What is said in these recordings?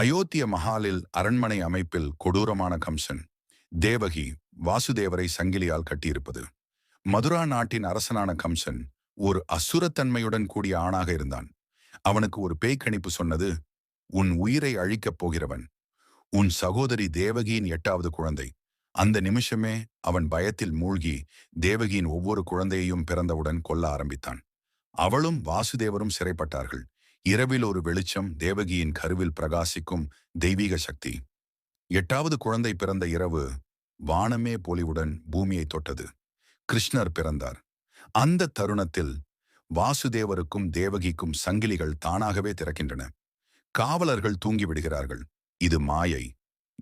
அயோத்திய மஹாலில் அரண்மனை அமைப்பில் கொடூரமான கம்சன் தேவகி வாசுதேவரை சங்கிலியால் கட்டியிருப்பது. மதுரா நாட்டின் அரசனான கம்சன் ஒரு அசுரத்தன்மையுடன் கூடிய ஆணாக இருந்தான். அவனுக்கு ஒரு பேய்க்கணிப்பு சொன்னது உன் உயிரை அழிக்கப் போகிறவன் உன் சகோதரி தேவகியின் எட்டாவது குழந்தை. அந்த நிமிஷமே அவன் பயத்தில் மூழ்கி தேவகியின் ஒவ்வொரு குழந்தையையும் பிறந்தவுடன் கொல்ல ஆரம்பித்தான். அவளும் வாசுதேவரும் சிறைப்பட்டார்கள். இரவில் ஒரு வெளிச்சம் தேவகியின் கருவில் பிரகாசிக்கும் தெய்வீக சக்தி. எட்டாவது குழந்தை பிறந்த இரவு வானமே பொலிவுடன் பூமியை தொட்டது. கிருஷ்ணர் பிறந்தார். அந்த தருணத்தில் வாசுதேவருக்கும் தேவகிக்கும் சங்கிலிகள் தானாகவே திறக்கின்றன. காவலர்கள் தூங்கிவிடுகிறார்கள் இது மாயை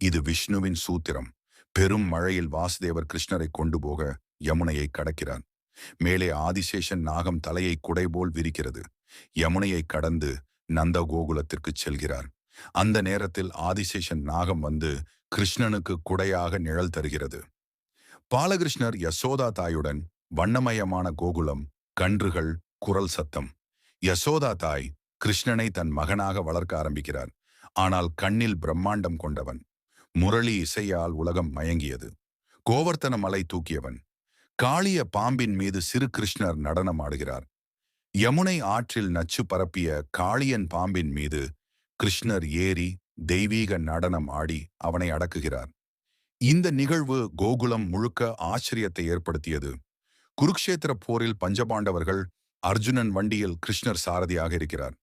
இது விஷ்ணுவின் சூத்திரம். பெரும் மழையில் வாசுதேவர் கிருஷ்ணரை கொண்டு போக யமுனையை கடக்கிறார். மேலே ஆதிசேஷன் நாகம் தலையை குடைபோல் விரிக்கிறது. யமுனையை கடந்து நந்த கோகுலத்திற்கு செல்கிறார். அந்த நேரத்தில் ஆதிசேஷன் நாகம் வந்து கிருஷ்ணனுக்கு குடையாக நிழல் தருகிறது. பாலகிருஷ்ணர் யசோதா தாயுடன் வண்ணமயமான கோகுலம் கன்றுகள் குரல் சத்தம். யசோதா தாய் கிருஷ்ணனை தன் மகனாக வளர்க்க ஆரம்பிக்கிறார். ஆனால் கண்ணில் பிரம்மாண்டம் கொண்டவன். முரளி இசையால் உலகம் மயங்கியது. கோவர்த்தன மலை தூக்கியவன். காளிய பாம்பின் மீது சிறு கிருஷ்ணர் நடனம் ஆடுகிறார். யமுனை ஆற்றில் நச்சு பரப்பிய காளியன் பாம்பின் மீது கிருஷ்ணர் ஏறி தெய்வீக நடனம் ஆடி அவனை அடக்குகிறார். இந்த நிகழ்வு கோகுலம் முழுக்க ஆச்சரியத்தை ஏற்படுத்தியது. குருக்ஷேத்திர போரில் பஞ்சபாண்டவர்கள் அர்ஜுனன் வண்டியில் கிருஷ்ணர் சாரதியாக இருக்கிறார்.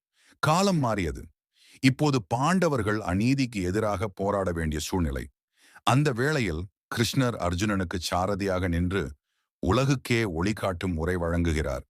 காலம் மாறியது. இப்போது பாண்டவர்கள் அநீதிக்கு எதிராக போராட வேண்டிய சூழ்நிலை. அந்த வேளையில் கிருஷ்ணர் அர்ஜுனனுக்கு சாரதியாக நின்று உலகுக்கே ஒளி காட்டும் உரை வழங்குகிறார்.